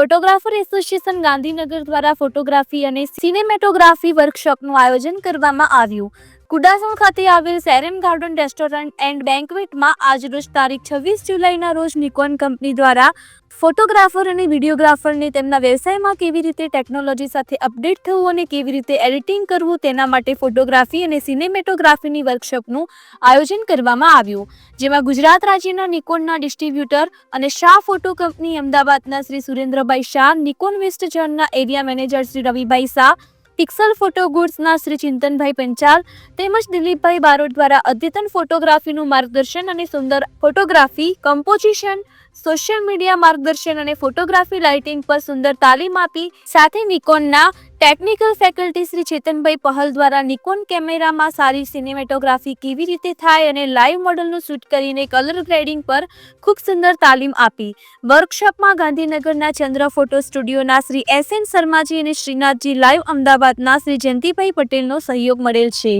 Photographer association Gandhinagar દ્વારા photography અને cinematography વર્કશોપનું આયોજન કરવામાં આવ્યું. કુડાસણ ખાતે આવેલ સેરેમ ગાર્ડન રેસ્ટોરન્ટ એન્ડ બેન્કવેટમાં આજરોજ તારીખ છવ્વીસ જુલાઈના રોજ નિકોન કંપની દ્વારા ફોટોગ્રાફર અને વિડીયોગ્રાફરને તેમના વ્યવસાયમાં કેવી રીતે ટેકનોલોજી સાથે અપડેટ થવું અને કેવી રીતે એડિટિંગ કરવું તેના માટે ફોટોગ્રાફી અને સિનેમેટોગ્રાફીની વર્કશોપનું આયોજન કરવામાં આવ્યું. જેમાં ગુજરાત રાજ્યના નિકોનના ડિસ્ટ્રીબ્યુટર અને શાહ ફોટો કંપની અમદાવાદના શ્રી સુરેન્દ્રભાઈ શાહ, નિકોન વેસ્ટ ઝોનના area manager Shri Ravibhai Shah pixel photo ગુડ્સના Shri Chintanbhai Panchal તેમજ દિલીપભાઈ બારોટ દ્વારા અદ્યતન ફોટોગ્રાફીનું માર્ગદર્શન અને સુંદર ફોટોગ્રાફી કમ્પોઝિશન સોશિયલ મીડિયા માર્ગદર્શન અને ફોટોગ્રાફી લાઇટિંગ પર સુંદર તાલીમ આપી, સાથે નિકોનના ટેકનિકલ ફેકલ્ટી શ્રી ચેતનભાઈ પહલ દ્વારા નિકોન કેમેરામાં સારી સિનેમેટોગ્રાફી કેવી રીતે થાય અને લાઈવ મોડલનું શૂટ કરીને કલર ગ્રેડિંગ પર ખૂબ સુંદર તાલીમ આપી. વર્કશોપમાં ગાંધીનગરના ચંદ્ર ફોટો સ્ટુડિયોના શ્રી એસ એન શર્માજી અને શ્રીનાથજી લાઈવ અમદાવાદના શ્રી જયંતિભાઈ પટેલનો સહયોગ મળેલ છે.